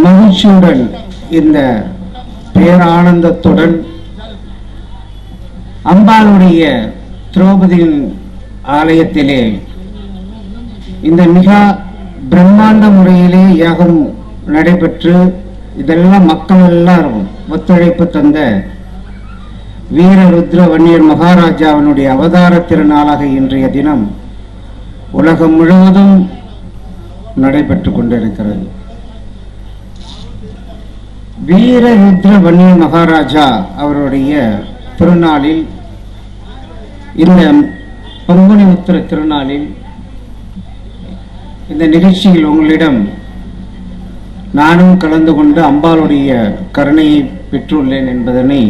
மகிழ்ச்சியுடன் இந்த பேரானந்தத்துடன் அம்பாளுடைய திரௌபதியின் ஆலயத்திலே இந்த மிக பிரம்மாண்ட முறையிலே யாகம் நடைபெற்று இதெல்லாம் மக்கள் எல்லாரும் ஒத்துழைப்பு தந்த வீரருத்ர வன்னியர் மகாராஜாவினுடைய அவதார திருநாளாக இன்றைய தினம் உலகம் முழுவதும் நடைபெற்று கொண்டிருக்கிறது. வீரருத்ரவன்ய மகாராஜா அவருடைய திருநாளில் இந்த பங்குனி உத்திர திருநாளில் இந்த நிகழ்ச்சியில் உங்களிடம் நானும் கலந்து கொண்டு அம்பாளுடைய கருணையை பெற்றுள்ளேன் என்பதனை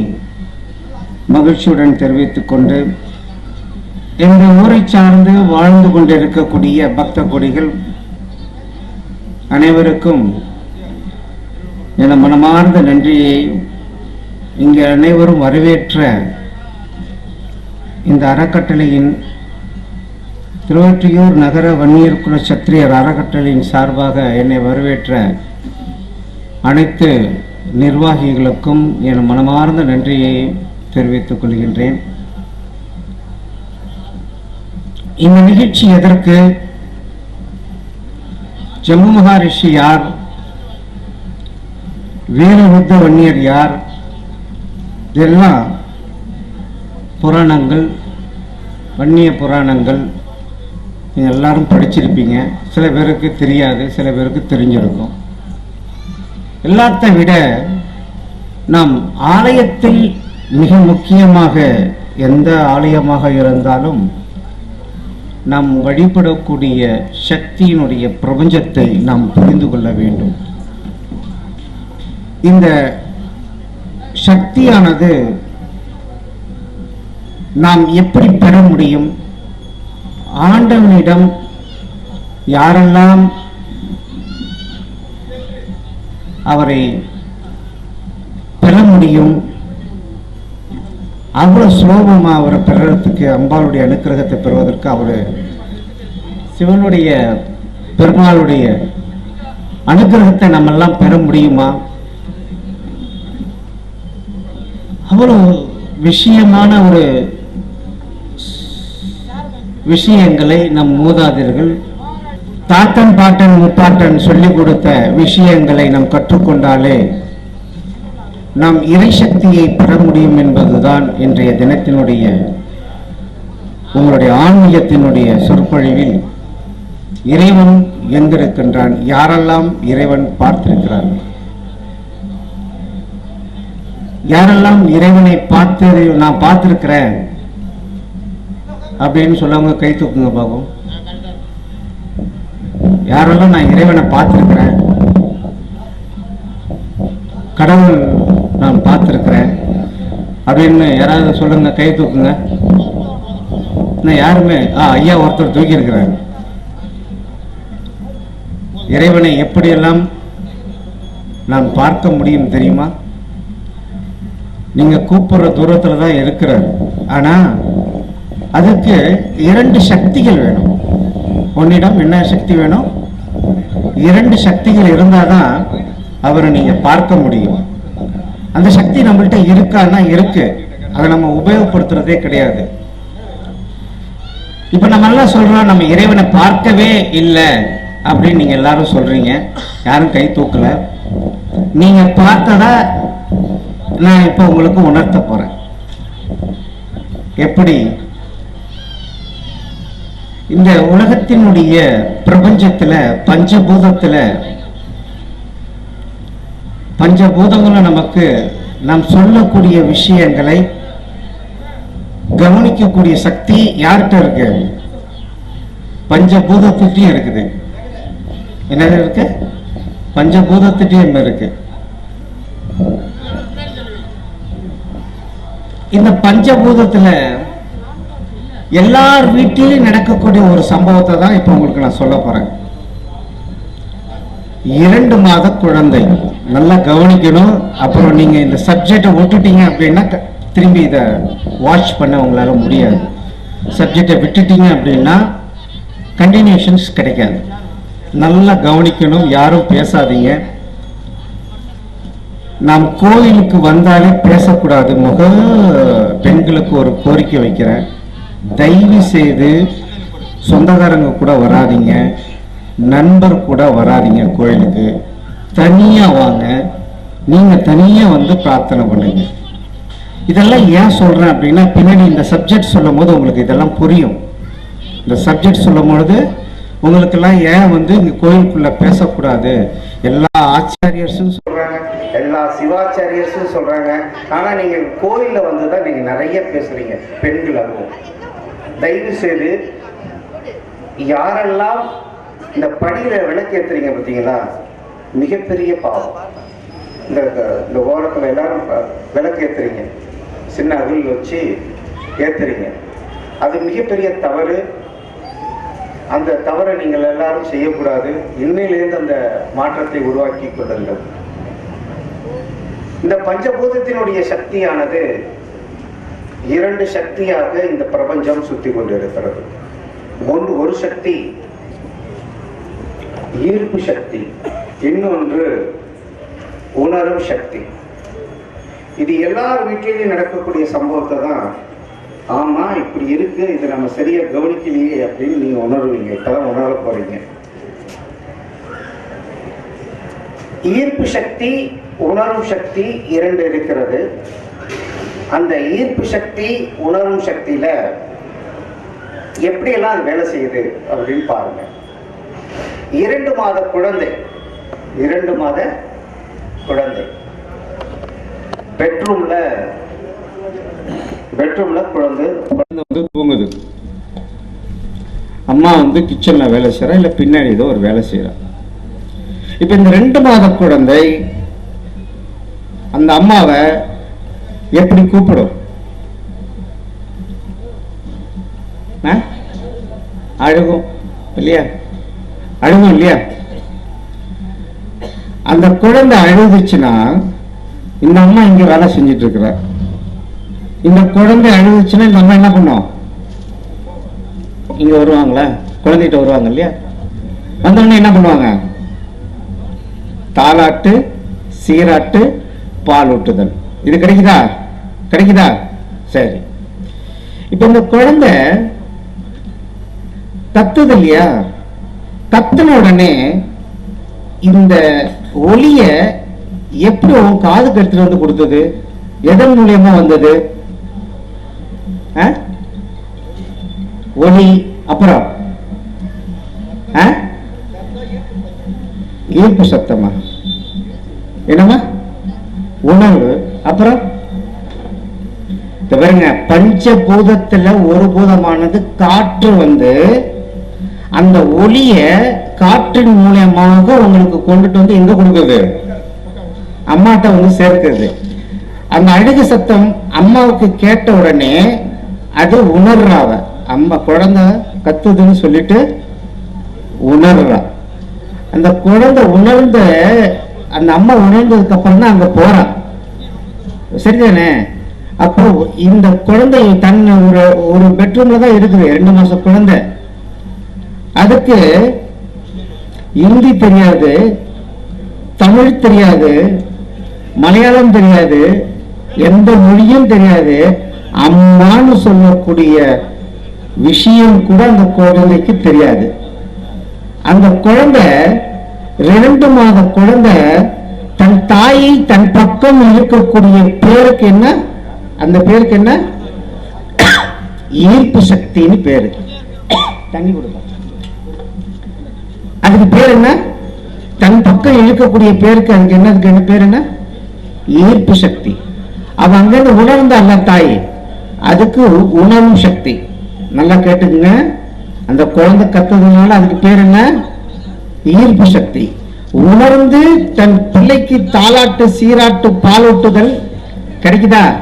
மகிழ்ச்சியுடன் தெரிவித்துக் கொண்டு இந்த ஊரை சார்ந்து வாழ்ந்து கொண்டிருக்கக்கூடிய பக்த கொடிகள் அனைவருக்கும் என மனமார்ந்த நன்றியை இங்கே அனைவரும் வரவேற்ற இந்த அறக்கட்டளையின் திருவொற்றியூர் நகர வன்னியர் குல சத்திரியர் அறக்கட்டளையின் சார்பாக என்னை வரவேற்ற அனைத்து நிர்வாகிகளுக்கும் என் மனமார்ந்த நன்றியை தெரிவித்துக் கொள்கின்றேன். இந்த நிகழ்ச்சி எதற்கு? ஜம்மு மகாரிஷி யார் வீரபுத்த வன்னியர் யார்? இதெல்லாம் புராணங்கள் வன்னிய புராணங்கள். நீங்கள் எல்லாரும் படிச்சிருப்பீங்க. சில பேருக்கு தெரியாது சில பேருக்கு தெரிஞ்சிருக்கும். எல்லாத்தை விட நாம் ஆலயத்தில் மிக முக்கியமாக எந்த ஆலயமாக இருந்தாலும் நாம் வழிபடக்கூடிய சக்தியினுடைய பிரபஞ்சத்தை நாம் புரிந்து கொள்ள வேண்டும். இந்த சக்தியானது நாம் எப்படி பெற முடியும்? ஆண்டவனிடம் யாரெல்லாம் அவரை பெற முடியும்? அவ்வளவு சுலோபமாக அவரை பெறத்துக்கு அம்பாளுடைய அனுக்கிரகத்தை பெறுவதற்கு அவர் சிவனுடைய பெருமாளுடைய அனுக்கிரகத்தை நம்ம எல்லாம் பெற முடியுமா? அவ்வளோ விஷயமான ஒரு விஷயங்களை நம் மூதாதீர்கள் தாத்தன் பாட்டன் முப்பாட்டன் சொல்லிக் கொடுத்த விஷயங்களை நாம் கற்றுக்கொண்டாலே நாம் இறைசக்தியை பெற முடியும் என்பதுதான் இன்றைய தினத்தினுடைய உங்களுடைய ஆன்மீகத்தினுடைய சொற்பொழிவில் இறைவன் எங்கிருக்கின்றான் யாரெல்லாம் இறைவன் பார்த்திருக்கிறார்கள்? யாரெல்லாம் இறைவனை பார்த்து நான் பார்த்துருக்கிறேன் அப்படின்னு சொல்லவங்க கை தூக்குங்க பாப்போம் யாரெல்லாம் நான் இறைவனை பார்த்துருக்கிறேன்? கடவுள் நான் பார்த்துருக்கிறேன் அப்படின்னு யாராவது சொல்லுங்க கை தூக்குங்க. இன்னும் யாருமே ஆ ஐயா ஒருத்தர் தூக்கியிருக்கிறார். இறைவனை எப்படியெல்லாம் நான் பார்க்க முடியும் தெரியுமா? நீங்க கூப்பிடுற தூரத்துல தான் இருக்கிறார். ஆனா அதுக்கு இரண்டு சக்திகள் வேணும். உன்னிடம் என்ன சக்தி வேணும்? இரண்டு சக்திகள் இருந்தாதான் அவரை நீங்க பார்க்க முடியும். அந்த சக்தி நம்மள்ட்ட இருக்கான்னா இருக்கு. அதை நம்ம உபயோகப்படுத்துறதே கிடையாது. இப்ப நம்ம எல்லாம் சொல்றோம் நம்ம இறைவனை பார்க்கவே இல்லை அப்படின்னு நீங்க எல்லாரும் சொல்றீங்க. யாரும் கை தூக்கல. நீங்க பார்த்ததா நான் இப்போ உங்களுக்கு உணர்த்த போறேன். எப்படி? இந்த உலகத்தினுடைய பிரபஞ்சத்தில் பஞ்சபூதத்தில் பஞ்சபூதங்களும் நமக்கு நாம் சொல்லக்கூடிய விஷயங்களை கவனிக்கக்கூடிய சக்தி யார்கிட்ட இருக்கு? பஞ்சபூதத்திட்டையும் இருக்குது. என்ன இருக்கு? பஞ்சபூதத்திட்டையும் இருக்கு. இந்த பஞ்சபூதத்துல எல்லார் வீட்டிலும் நடக்கக்கூடிய ஒரு சம்பவத்தை தான் இப்ப உங்களுக்கு நான் சொல்ல போறேன். இரண்டு மாத குழந்தை. நல்லா கவனிக்கணும். அப்புறம் நீங்க இந்த சப்ஜெக்டை விட்டுட்டீங்க அப்படின்னா திரும்பி இதை வாட்ச் பண்ண உங்களால முடியாது. சப்ஜெக்டை விட்டுட்டீங்க அப்படின்னா கண்டினியூஷன்ஸ் கிடைக்காது. நல்லா கவனிக்கணும். யாரும் பேசாதீங்க. நாம் கோயிலுக்கு வந்தாலே பேசக்கூடாது. முக பெண்களுக்கு ஒரு கோரிக்கை வைக்கிறேன். தயவு செய்து சொந்தக்காரங்க கூட வராதீங்க. நண்பர் கூட வராதீங்க கோயிலுக்கு. தனியாக வாங்க. நீங்கள் தனியாக வந்து பிரார்த்தனை பண்ணுங்க. இதெல்லாம் ஏன் சொல்கிறேன் அப்படின்னா பின்னாடி இந்த சப்ஜெக்ட் சொல்லும் போது உங்களுக்கு இதெல்லாம் புரியும். இந்த சப்ஜெக்ட் சொல்லும் பொழுது உங்களுக்கெல்லாம் ஏன் வந்து இந்த கோயிலுக்குள்ள பேசக்கூடாது? எல்லா ஆச்சாரியர்ஸும் சொல்றாங்க. எல்லா சிவாச்சாரியர்ஸும் சொல்றாங்க. ஆனா நீங்க கோயில்ல வந்து தான் நீங்க நிறைய பேசுறீங்க. பெண்கள் அதுவும். தயவு செய்து யாரெல்லாம் இந்த படியில விளக்கேத்துறீங்க பார்த்தீங்களா? மிகப்பெரிய பாவம். இந்த இந்த ஓரத்துல எல்லாரும் விளக்கு விளக்கேத்துறீங்க சின்ன அருள் வச்சு ஏத்துறீங்க. அது மிகப்பெரிய தவறு. அந்த தவறை நீங்கள் எல்லாரும் செய்யக்கூடாது. இன்னையிலேருந்து அந்த மாற்றத்தை உருவாக்கி கொள்ளுங்கள். இந்த பஞ்சபூதத்தினுடைய சக்தியானது இரண்டு சக்தியாக இந்த பிரபஞ்சம் சுத்தி கொண்டிருக்கிறது. ஒன்று ஒரு சக்தி ஈர்ப்பு சக்தி இன்னொன்று உணரும் சக்தி. இது எல்லார் வீட்டிலையும் நடக்கக்கூடிய சம்பவத்தை தான் ஆமா இப்படி இருக்கு இது நம்ம சரியா கவனிக்கலையே அப்படின்னு நீங்க உணர்வீங்க. இப்பதான் உணர போறீங்க. ஈர்ப்பு சக்தி உணரும் சக்தி இரண்டு இருக்கிறது. அந்த ஈர்ப்பு சக்தி உணரும் சக்தியில எப்படியெல்லாம் அது வேலை செய்யுது அப்படின்னு பாருங்க. இரண்டு மாத குழந்தை இரண்டு மாத குழந்தை பெட்ரூம்ல பெட்ரூம்ல குழந்தை குழந்தை வந்து தூங்குது அம்மா வந்து கிச்சனில் வேலை செய்யறா இல்லை பின்னாடி ஏதோ ஒரு வேலை செய்யறா இப்ப இந்த ரெண்டு மாத குழந்தை அந்த அம்மாவை எப்படி கூப்பிடும்? அழுகும் இல்லையா? அழுகும் இல்லையா? அந்த குழந்தை அழுதுச்சுன்னா இந்த அம்மா இங்க வேலை செஞ்சுட்டு இருக்கிற. இந்த குழந்தை அழுதுச்சுன்னா இந்த அம்மா என்ன பண்ணும்? இங்க வருவாங்களா? குழந்தைகிட்ட வருவாங்க இல்லையா? வந்தோடனே என்ன பண்ணுவாங்க? தாலாட்டு சீராட்டு பால் ஊட்டுதல். இது கிடைக்குதா? கிடைக்குதா? சரி. இப்ப இந்த குழந்தை தத்துது இல்லையா? தத்துன உடனே இந்த ஒளிய எப்படி உன் காதுக்கு எடுத்துட்டு வந்து கொடுத்தது? எதன் மூலியமா வந்தது? ஒளி அப்புறம்? ஈர்ப்பு சத்தமா? என்னம்மா? உணர்வு அப்புறம்? பாருங்க பஞ்சபூதத்துல ஒரு பூதமானது காற்று வந்து அந்த ஒளிய காற்றின் மூலியமாக உங்களுக்கு கொண்டுட்டு வந்து எங்க கொடுக்குது? அம்மாட்ட வந்து சேர்க்குது. அந்த அழுகு சத்தம் அம்மாவுக்கு கேட்ட உடனே அது உணர்றாவ அம்மா குழந்தை கத்துதுன்னு சொல்லிட்டு உணர்றா. அந்த குழந்தை உணர்ந்த அந்த அம்மா உணர்ந்ததுக்கு அப்புறம் தான் அங்க போறான் சரிதானே? அப்போ இந்த குழந்தை தன் ஒரு ஒரு பெட்ரூம்ல தான் இருக்குது ரெண்டு மாசம் குழந்தை. அதுக்கு இந்தி தெரியாது தமிழ் தெரியாது மலையாளம் தெரியாது எந்த மொழியும் தெரியாது. அம்மான்னு சொல்லக்கூடிய விஷயம் கூட அந்த குழந்தைக்கு தெரியாது. அந்த குழந்தை ரெண்டு மாத குழந்தை தன் தாயை தன் பக்கம் இருக்கக்கூடிய பேருக்கு என்ன? அந்த பேருக்கு என்ன? ஈர்ப்பு சக்தின்னு பேரு. தண்ணி கொடுப்பா. அதுக்கு பேர் என்ன? தன் பக்கம் இழுக்கக்கூடிய பேருக்கு அதுக்கு என்ன? அதுக்கு என்ன பேர் என்ன? ஈர்ப்பு சக்தி. அவ அங்கிருந்து உணர்ந்த அல்ல தாய். அதுக்கு உணவும் சக்தி. நல்லா கேட்டுக்குங்க. அந்த குழந்தை கத்ததுனால அதுக்கு பேர் என்ன? ஈர்ப்பு சக்தி. உணர்ந்து தன் பிள்ளைக்கு தாலாட்டு சீராட்டு பாலூட்டுதல் கிடைக்குதா?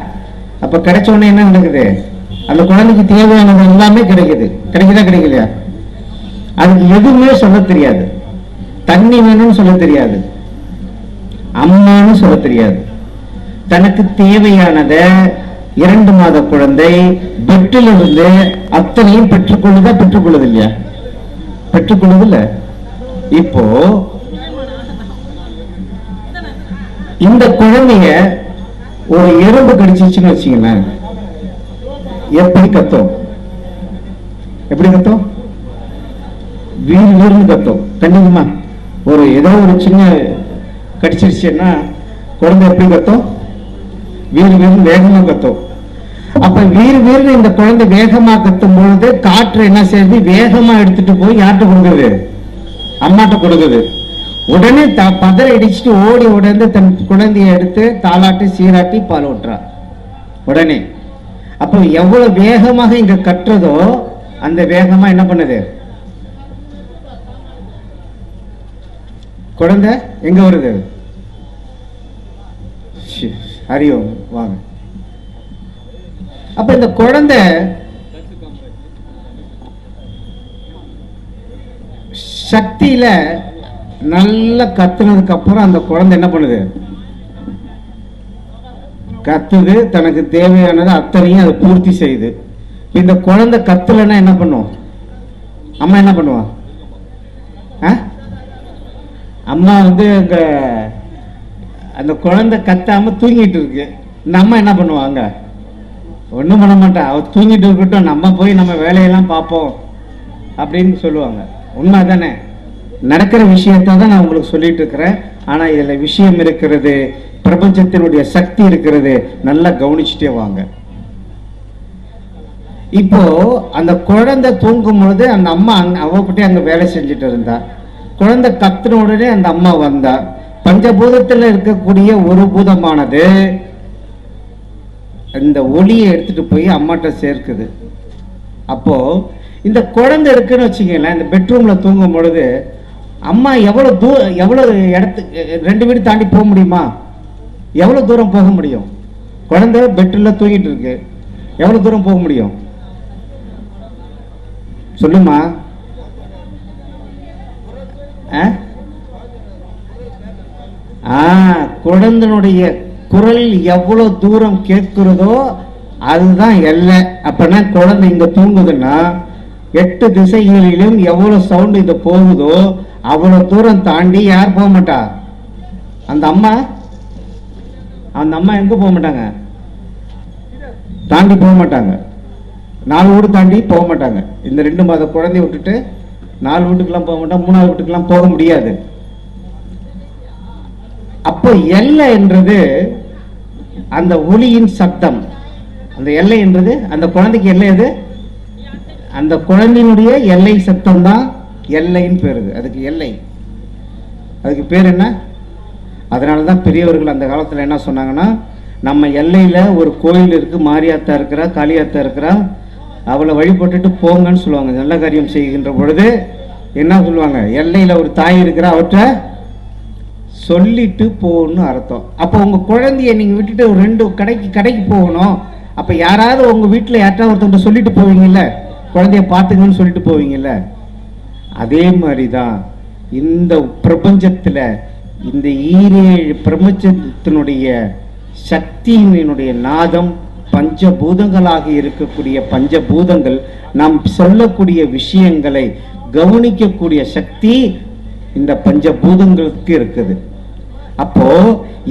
அப்ப கிடைச்ச உடனே என்ன நடக்குது? அந்த குழந்தைக்கு தேவையானது எல்லாமே கிடைக்குது. கிடைக்குதா கிடைக்கலையா? அதுக்கு எதுவுமே சொல்ல தெரியாது. தண்ணி வேணும்னு சொல்ல தெரியாது. அம்மான்னு சொல்ல தெரியாது. தனக்கு தேவையானதை இரண்டு மாத குழந்தை பெட்டிலிருந்து அத்தனையும் பெற்றுக்கொள்ளுதா பெற்றுக்கொள்ளுது இல்லையா பெற்றுக்கொள்ளுது இல்ல இப்போ இந்த குழந்தைய ஒரு எறும்பு கடிச்சிச்சுன்னு வச்சுங்களேன் எப்படி கத்தும்? எப்படி கத்தும்? வீடு வீடுன்னு கத்தும். கண்டிப்பா ஒரு ஏதோ ஒரு சின்ன கடிச்சிருச்சுன்னா குழந்தை எப்படி கத்தும்? வீறு வீறு வேகமா கத்தும். அப்ப வீறு வீறு இந்த குழந்தை வேகமா கத்தும் பொழுது காற்று என்ன செய்யுது? வேகமா எடுத்துட்டு போய் யார்கிட்ட கொடுக்குது? அம்மாட்ட கொடுக்குது. உடனே த பதற இடிச்சுட்டு ஓடி உடனே தன் குழந்தைய எடுத்து தாளாட்டி சீராட்டி பால் ஊட்டுறா உடனே. அப்போ எவ்வளவு வேகமாக இங்க கட்டுறதோ அந்த வேகமா என்ன பண்ணுது? குழந்தை எங்க வருது? ஹரி ஓம் வாங்க. அப்ப இந்த குழந்தை சக்தியில நல்லா கத்துனதுக்கு அப்புறம் அந்த குழந்தை என்ன பண்ணுது? கத்துது தனக்கு தேவையானது அத்தனையும் அதை பூர்த்தி செய்யுது. இந்த குழந்தை கத்துலன்னா என்ன பண்ணும்? அம்மா என்ன பண்ணுவா? அம்மா வந்து இந்த அந்த குழந்தை கத்தாம தூங்கிட்டு இருக்கு. இந்த அம்மா என்ன பண்ணுவாங்க? ஒன்றும் பண்ண மாட்டா. அவள் தூங்கிட்டு இருக்கட்டும். நம்ம போய் நம்ம வேலையெல்லாம் பார்ப்போம் அப்படின்னு சொல்லுவாங்க. உண்மை தானே நடக்கிற விஷயத்தை தான் நான் உங்களுக்கு சொல்லிட்டு இருக்கிறேன். ஆனால் இதில் விஷயம் இருக்கிறது பிரபஞ்சத்தினுடைய சக்தி இருக்கிறது நல்லா கவனிச்சுட்டே வாங்க. இப்போ அந்த குழந்தை தூங்கும் பொழுது அந்த அம்மா அங்க அவகிட்டே அங்கே வேலை செஞ்சுட்டு இருந்தா. குழந்தை கத்துன உடனே அந்த அம்மா வந்தா. பஞ்சபூதத்தில் இருக்கக்கூடிய ஒரு பூதமானது இந்த ஒளியை எடுத்துட்டு போய் அம்மாட்ட சேர்க்குது. அப்போ இந்த குழந்தை இருக்குன்னு வச்சுக்கங்களேன் இந்த பெட்ரூம்ல தூங்கும் பொழுது அம்மா எவ்வளவு தூ எவ்வளவு இடத்துக்கு ரெண்டு வீடு தாண்டி போக முடியுமா? எவ்வளவு தூரம் போக முடியும்? குழந்தை பெட்டில் தூங்கிட்டு இருக்கு. எவ்வளவு தூரம் போக முடியும்? சொல்லுமா ஆ? ஆ குழந்தனுடைய குரல் எவ்வளவு தூரம் கேட்கிறதோ அதுதான் எல்லை. அப்பனா குழந்தை இங்க தூங்குதுன்னா எட்டு திசைகளிலும் எவ்வளவு சவுண்ட் இது போகுதோ அவ்வளவு தூரம் தாண்டி யார் போக மாட்டா? அந்த அம்மா? அந்த அம்மா எங்க போக மாட்டாங்க? தாண்டி போக மாட்டாங்க. நாலு வீடு தாண்டி போக மாட்டாங்க. இந்த ரெண்டு மாத குழந்தைய விட்டுட்டு நாலு வீட்டுக்கெல்லாம் போக மாட்டாங்க மூணாவது வீட்டுக்கெல்லாம் போக முடியாது. அப்போ எல்லை என்றது அந்த ஒளியின் சத்தம் அந்த எல்லை என்றது அந்த குழந்தைக்கு எல்லை எது? அந்த குழந்தையினுடைய எல்லை சத்தம் தான் எல்லைன்னு பேருது. அதுக்கு எல்லை. அதுக்கு பேர் என்ன? அதனால தான் பெரியவர்கள் அந்த காலத்தில் என்ன சொன்னாங்கன்னா நம்ம எல்லையில் ஒரு கோயில் இருக்கு மாரியாத்தா இருக்கிறா காளியாத்தா இருக்கிறா அவளை வழிபட்டுட்டு போங்கன்னு சொல்லுவாங்க. நல்ல காரியம் செய்கின்ற பொழுது என்ன சொல்லுவாங்க? எல்லையில் ஒரு தாய் இருக்கிறா அவற்றை சொல்லிட்டு போகணும்னு அர்த்தம். அப்போ உங்கள் குழந்தைய நீங்கள் விட்டுட்டு ஒரு ரெண்டு கடைக்கு கடைக்கு போகணும். அப்போ யாராவது உங்கள் வீட்டில் யார்ட்டாவது ஒருத்தவங்க சொல்லிட்டு போவீங்கல்ல? குழந்தைய பார்த்துக்கணும்னு சொல்லிட்டு போவீங்கல்ல? அதே மாதிரி தான் இந்த பிரபஞ்சத்தில் இந்த ஈரேழு பிரபஞ்சத்தினுடைய சக்தியினுடைய நாதம் பஞ்சபூதங்களாக இருக்கக்கூடிய பஞ்சபூதங்கள் நாம் சொல்லக்கூடிய விஷயங்களை கவனிக்கக்கூடிய சக்தி இந்த பஞ்சபூதங்களுக்கு இருக்குது. அப்போ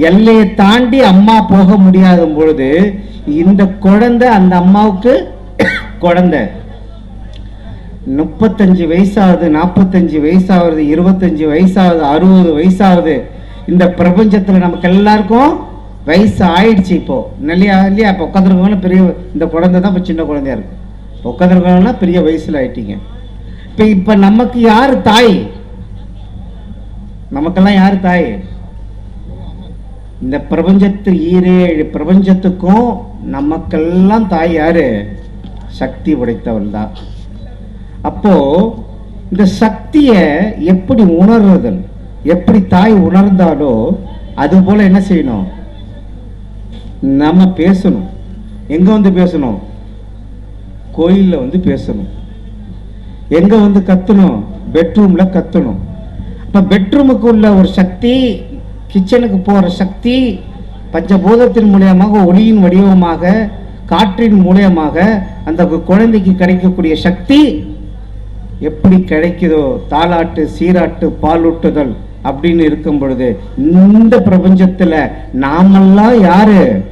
எல்லையை தாண்டி அம்மா போக முடியாத பொழுது இந்த குழந்தை அந்த அம்மாவுக்கு குழந்தை. முப்பத்தஞ்சு வயசாகுது நாற்பத்தஞ்சு வயசாகுது இருபத்தஞ்சு வயசாகுது அறுபது வயசாகுது. இந்த பிரபஞ்சத்துல நமக்கு எல்லாருக்கும் வயசு ஆயிடுச்சு இப்போ. இல்லையா இல்லையா? இப்போ உட்காந்துருக்கவங்க பெரிய இந்த குழந்தை தான் இப்போ சின்ன குழந்தையா இருக்கு. உட்காந்துருக்கவங்கலாம் பெரிய வயசுல ஆயிட்டீங்க. இப்போ இப்போ நமக்கு யாரு தாய்? நமக்கெல்லாம் யாரு தாய்? இந்த பிரபஞ்சத்து ஈரேழு பிரபஞ்சத்துக்கும் நமக்கெல்லாம் தாய் யாரு? சக்தி உடைத்தவள் தான். அப்போ இந்த சக்தியை எப்படி உணர்றதல் எப்படி தாய் உணர்ந்தாலோ அது போல என்ன செய்யணும்? நம்ம பேசணும். எங்க வந்து பேசணும்? கோயிலில் வந்து பேசணும். எங்க வந்து கத்தணும்? பெட்ரூம்ல கத்தணும். இப்ப பெட்ரூமுக்கு உள்ள ஒரு சக்தி கிச்சனுக்கு போகிற சக்தி பஞ்சபூதத்தின் மூலியமாக ஒளியின் வடிவமாக காற்றின் மூலியமாக அந்த குழந்தைக்கு கிடைக்கக்கூடிய சக்தி எப்படி கிடைக்குதோ தாளாட்டு சீராட்டு பாலூட்டுதல் அப்படின்னு இருக்கும் பொழுது இந்த பிரபஞ்சத்தில் நாமெல்லாம் யாரு?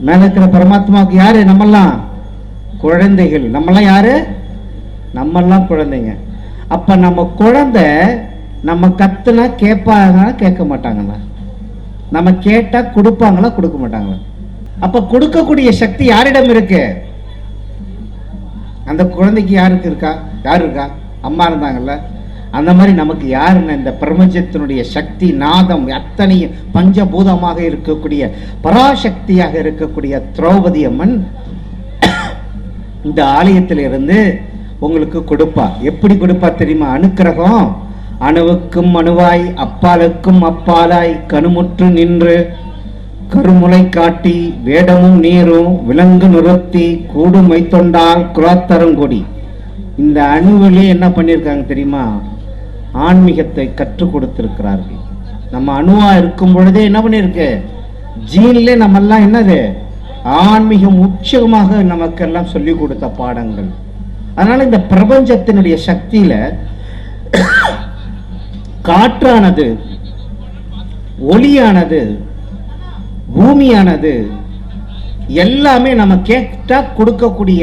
மேல இருக்கிற பரமாத்மாவுக்கு யாரு? நம்மெல்லாம் குழந்தைகள். நம்மெல்லாம் யாரு? நம்மெல்லாம் குழந்தைங்க. அப்ப நம்ம குழந்தை நம்ம கத்துனா கேட்பாங்களா கேட்க மாட்டாங்களா நம்ம கேட்டா கொடுப்பாங்களா கொடுக்க மாட்டாங்களா அப்ப கொடுக்கக்கூடிய சக்தி யாரிடம் இருக்கு? அந்த குழந்தைக்கு யாருக்கு இருக்கா? யார் இருக்கா? அம்மா இருந்தாங்கல்ல. அந்த மாதிரி நமக்கு யாருன்னு இந்த பிரபஞ்சத்தினுடைய சக்தி நாதம் அத்தனையும் பஞ்சபூதமாக இருக்கக்கூடிய பராசக்தியாக இருக்கக்கூடிய திரௌபதி அம்மன் இந்த ஆலயத்திலிருந்து உங்களுக்கு கொடுப்பா. எப்படி கொடுப்பா தெரியுமா? அனுக்கிரகம். அணுவுக்கும் அணுவாய் அப்பாலுக்கும் அப்பாலாய் கணுமுற்று நின்று கருமுலை காட்டி வேடமும் நீரும் விலங்கு நிறுத்தி கூடுமை தொண்டால் குலத்தரங்கொடி இந்த அணுவிலே என்ன பண்ணியிருக்காங்க தெரியுமா? ஆன்மீகத்தை கற்றுக் கொடுத்திருக்கிறார்கள். நம்ம அணுவா இருக்கும் பொழுதே என்ன பண்ணியிருக்கு? ஜீன்ல நம்மெல்லாம் என்னது? ஆன்மீகம் உச்சகமாக நமக்கெல்லாம் சொல்லி கொடுத்த பாடங்கள். அதனால இந்த பிரபஞ்சத்தினுடைய சக்தியில காற்றானது ஒளியானது பூமியானது எல்லாமே நம்ம கேட்டா கொடுக்கக்கூடிய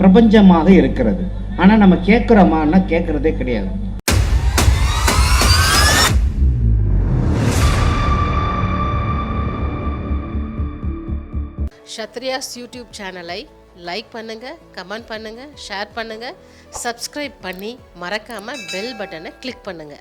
பிரபஞ்சமாக இருக்கிறது. ஆனா நம்ம கேட்கிறோமான்னா கேட்கறதே கிடையாது. ஷத்ரியாஸ் யூடியூப் சேனலை லைக் பண்ணுங்க கமெண்ட் பண்ணுங்க ஷேர் பண்ணுங்க சப்ஸ்கிரைப் பண்ணி மறக்காம பெல் பட்டனை கிளிக் பண்ணுங்க.